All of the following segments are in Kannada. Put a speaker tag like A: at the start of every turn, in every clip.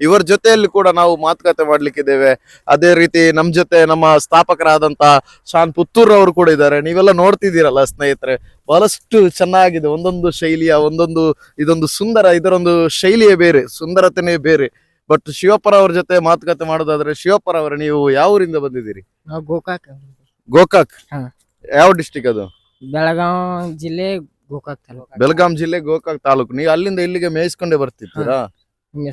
A: ಇವರ ಜೊತೆಯಲ್ಲಿ ಕೂಡ ನಾವು ಮಾತುಕತೆ ಮಾಡ್ಲಿಕ್ಕಿದ್ದೇವೆ. ಅದೇ ರೀತಿ ನಮ್ ಜೊತೆ ನಮ್ಮ ಸ್ಥಾಪಕರಾದಂತ ಶಾನ್ ಪುತ್ತೂರ್ ಅವರು ಕೂಡ ಇದ್ದಾರೆ. ನೀವೆಲ್ಲ ನೋಡ್ತಿದ್ದೀರಲ್ಲ ಸ್ನೇಹಿತರೆ ಬಹಳಷ್ಟು ಚೆನ್ನಾಗಿದೆ. ಒಂದೊಂದು ಶೈಲಿಯ ಒಂದೊಂದು ಇದೊಂದು ಸುಂದರ ಇದರೊಂದು ಶೈಲಿಯೇ ಬೇರೆ ಸುಂದರತೆನೇ ಬೇರೆ. ಬಟ್ ಶಿವಪ್ಪರ ಅವ್ರ ಜೊತೆ ಮಾತುಕತೆ ಮಾಡೋದಾದ್ರೆ ಶಿವಪ್ಪರ ಅವರ ನೀವು ಯಾವ ಊರಿಂದ ಬಂದಿದ್ದೀರಿ?
B: ನಾವು ಗೋಕಾಕ್.
A: ಗೋಕಾಕ್?
B: ಹಾ.
A: ಯಾವ ಡಿಸ್ಟಿಕ್ ಅದು?
B: ಬೆಳಗಾವ್ ಜಿಲ್ಲೆ ಗೋಕಾಕ್ ತಾಲೂಕು.
A: ಬೆಳಗಾಂ ಜಿಲ್ಲೆ ಗೋಕಾಕ್ ತಾಲೂಕು. ನೀವು ಅಲ್ಲಿಂದ ಇಲ್ಲಿಗೆ ಮೇಯಿಸ್ಕೊಂಡೇ ಬರ್ತಿದ್ದೀರಾ?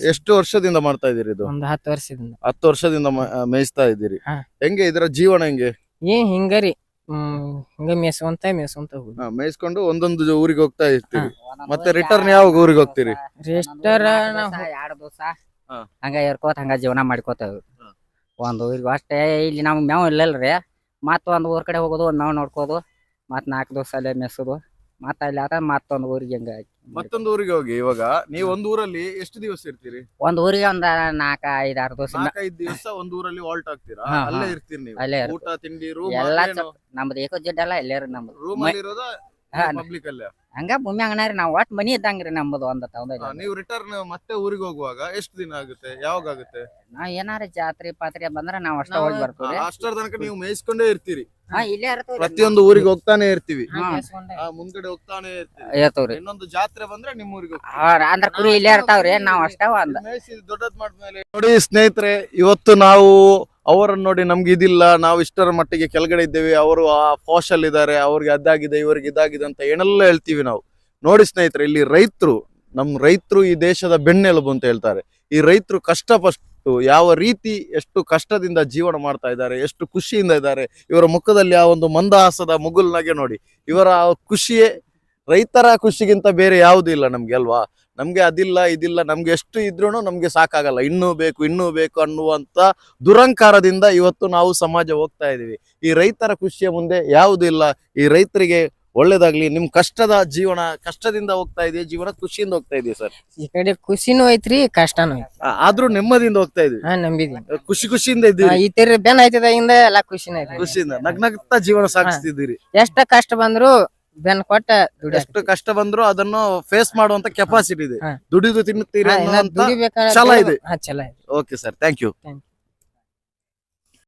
A: ಎಷ್ಟು ವರ್ಷದಿಂದ ಮಾಡ್ತಾ ಇದೀರಿ ಇದು?
B: ಒಂದು ಹತ್ತು ವರ್ಷದಿಂದ.
A: ಹತ್ತು ವರ್ಷದಿಂದ ಮ- ಆ, ಮೇಯಿಸ್ತಾ ಇದ್ದೀರಿ.
B: ಹಾ.
A: ಹೆಂಗೆ ಇದರ ಜೀವನ ಹೆಂಗೆ?
B: ಏನ್ ಹಿಂಗರಿ ಹ್ಮ್ ಹಿಂಗ ಮೇಸ್ಕೊಂತ ಮೇಸ್ಕೊಂತ ಹೋಗುದು.
A: ಹಾ, ಮೇಯಿಸ್ಕೊಂಡು ಒಂದೊಂದು ಊರಿಗೆ ಹೋಗ್ತಾ ಇರ್ತೀವಿ ಮತ್ತೆ ರಿಟರ್ನ್ ಯಾವಾಗ ಊರಿಗೆ ಹೋಗ್ತೀರಿ?
B: ರೆಸ್ಟರ
C: ಎರಡು ದಿವಸ.
A: ಹಾ.
C: ಹಂಗ ಇರ್ಕೋತ ಹಂಗ ಜೀವನ ಮಾಡ್ಕೋತ
A: ಹಾ.
C: ಒಂದ್ ಊರಿಗೆ ಅಷ್ಟೇ ಇಲ್ಲಿ ನಾವು ಮೇವ್ ಇಲ್ಲಲ್ರಿ ಮತ್ತೆ ಒಂದ್ ಊರ್ ಕಡೆ ಹೋಗೋದು ಒಂದ್ ಮೇವ್ ನೋಡ್ಕೋದು. ಮತ್ತ್ ನಾಲ್ಕು ದಿವಸ ಅಲ್ಲೇ ಮೆಸೋದು ಮತ್ತ್ ಅಲ್ಲಿ ಆತ ಮತ್ತೊಂದ್ ಊರಿಗೆ ಹಂಗ
A: ಮತ್ತೊಂದು ಊರಿಗೆ ಹೋಗಿ ಇವಾಗ ನೀವು ಒಂದು ಊರಲ್ಲಿ ಎಷ್ಟು ದಿವಸ ಇರ್ತೀರಿ
C: ಒಂದ್ ಊರಿಗೆ ಒಂದ್ ನಾಲ್ಕ ಐದ್ ಆರು ದಿವಸ
A: ನಾಲ್ಕೈದು ದಿವಸ ಒಂದ್ ಊರಲ್ಲಿ ವಾಲ್ಟ್ ಆಗ್ತೀರಾ
C: ಹಾ,
A: ಅಲ್ಲೇ. ಇರ್ತೀರಿ ನೀವು
C: ಅಲ್ಲೇ ಇರ್ತೀವಿ.
A: ಊಟ ತಿಂಡಿ ರೂಮ್
C: ಎಲ್ಲ ನಮ್ದು ಏಕೋ ಎಲ್ಲ ಇಲ್ಲೇ ರೀ ನಮ್ದು
A: ರೂಮ್ ಅಲ್ಲಿ ಇರೋದು. ಪಬ್ಲಿಕ್ ಅಲ್ಲೇ?
C: ಹಂಗ ಭೂಮಿ ಅಂಗನಾರಿ ನಾವು ನಾವ್ ಒಟ್ ಮನಿ ಇದ್ದಂಗ್ರಿ ನಮ್ಮದು ಒಂದ
A: ಹಾ, ನೀವು ರಿಟರ್ನ್ ಮತ್ತೆ ಊರಿಗೆ ಹೋಗುವಾಗ ಎಷ್ಟು ದಿನ ಆಗುತ್ತೆ? ಯಾವಾಗ ಆಗುತ್ತೆ?
C: ನಾವ್ ಏನಾರ ಜಾತ್ರೆ ಪಾತ್ರೆ ಬಂದ್ರ ನಾವ್ ಅಷ್ಟ ಹೋಗಿ ಬರ್ತೀವಿ
A: ಅಷ್ಟರ ತನಕ ನೀವು ಮೇಯಿಸ್ಕೊಂಡೇ ಇರ್ತೀರಿ.
C: ಹಾ ಇಲ್ಲೇ
A: ಪ್ರತಿಯೊಂದು ಊರಿಗೆ ಹೋಗ್ತಾನೆ ಇರ್ತೀವಿ.
C: ಹಾ.
A: ಆ, ಮುಂದ್ಗಡೆ ಹೋಗ್ತಾನೆ ಇರ್ತೀವಿ.
C: ಇರ್ತವ್ರಿ.
A: ಇನ್ನೊಂದು ಜಾತ್ರೆ ಬಂದ್ರೆ ನಿಮ್ಮ ಊರಿಗೆ ಹೋಗ್ತೀವಿ.
C: ಆ, ಅಂದ್ರ ಕುರಿ ಇಲ್ಲೇ ಇರ್ತಾವ್ರಿ ನಾವ್ ಅಷ್ಟ ಒಂದ್.
A: ಮೇಯಿಸಿ ದೊಡ್ಡದ್ ಮಾಡಿದ್ಮೇಲೆ ನೋಡಿ ಸ್ನೇಹಿತರೆ ಇವತ್ತು ನಾವು ಅವರನ್ನು ನೋಡಿ ನಮ್ಗೆ ಇದಿಲ್ಲ, ನಾವು ಇಷ್ಟರ ಮಟ್ಟಿಗೆ ಕೆಳಗಡೆ ಇದ್ದೇವೆ, ಅವರು ಆ ಫಾಶ್ ಇದ್ದಾರೆ, ಅವ್ರಿಗೆ ಅದಾಗಿದೆ ಇವರಿಗೆ ಇದಾಗಿದೆ ಅಂತ ಏನೆಲ್ಲ ಹೇಳ್ತೀವಿ ನಾವು. ನೋಡಿ ಸ್ನೇಹಿತರೆ, ಇಲ್ಲಿ ರೈತರು ನಮ್ಮ ರೈತರು ಈ ದೇಶದ ಬೆನ್ನೆಲುಬು ಅಂತ ಹೇಳ್ತಾರೆ. ಈ ರೈತರು ಕಷ್ಟಪಟ್ಟು ಯಾವ ರೀತಿ ಎಷ್ಟು ಕಷ್ಟದಿಂದ ಜೀವನ ಮಾಡ್ತಾ ಇದ್ದಾರೆ, ಎಷ್ಟು ಖುಷಿಯಿಂದ ಇದ್ದಾರೆ, ಇವರ ಮುಖದಲ್ಲಿ ಆ ಒಂದು ಮಂದಹಾಸದ ಮುಗುಲ್ನಾಗೆ ನೋಡಿ. ಇವರ ಖುಷಿಯೇ ರೈತರ ಖುಷಿಗಿಂತ ಬೇರೆ ಯಾವುದೂ ಇಲ್ಲ ನಮ್ಗೆ ಅಲ್ವಾ? ನಮ್ಗೆ ಅದಿಲ್ಲ ಇದಿಲ್ಲ ನಮ್ಗೆ ಎಷ್ಟು ಇದ್ರೂ ನಮ್ಗೆ ಸಾಕಾಗಲ್ಲ. ಇನ್ನೂ ಬೇಕು ಇನ್ನೂ ಬೇಕು ಅನ್ನುವಂತ ದುರಂಕಾರದಿಂದ ಇವತ್ತು ನಾವು ಸಮಾಜ ಹೋಗ್ತಾ ಇದೀವಿ. ಈ ರೈತರ ಖುಷಿಯ ಮುಂದೆ ಯಾವುದೂ ಇಲ್ಲ. ಈ ರೈತರಿಗೆ ಒಳ್ಳೇದಾಗ್ಲಿ ನಿಮ್ ಕಷ್ಟದ ಜೀವನ ಕಷ್ಟದಿಂದ ಹೋಗ್ತಾ ಇದೆಯಾ ಜೀವನ ಖುಷಿಯಿಂದ ಹೋಗ್ತಾ ಇದೆಯಾ ಸರ್?
B: ಈ ಕಡೆ ಖುಷಿನೂ ಐತ್ರಿ ಕಷ್ಟನೂ ಐತಿ
A: ಆದ್ರೂ ನೆಮ್ಮದಿಯಿಂದ ಹೋಗ್ತಾ ಇದೀವಿ.
B: ಹಾ ನಂಬಿದೀನಿ.
A: ಖುಷಿ ಖುಷಿಯಿಂದ ಇದ್ದೀವಿ
B: ಈ ತೀರಿ ಬೆನ್ ಐತಿದಾಗಿಂದ ಎಲ್ಲಾ ಖುಷಿನ ಐತಿ
A: ಖುಷಿಯಿಂದ ನಗ್ನಗ್ತಾ ಜೀವನ ಸಾಗಿಸ್ತಿದ್ದೀರಿ.
B: ಎಷ್ಟ ಕಷ್ಟ ಬಂದ್ರು ಬೆನ್ ಕೊಟ್ಟ
A: ಎಷ್ಟು ಕಷ್ಟ ಬಂದ್ರು ಅದನ್ನು ಫೇಸ್ ಮಾಡುವಂತ ಕೆಪಾಸಿಟಿ ಇದೆ. ದುಡಿದು ತಿನ್ನುತ್ತೀರಿ ಛಲ ಇದೆ. Okay sir thank you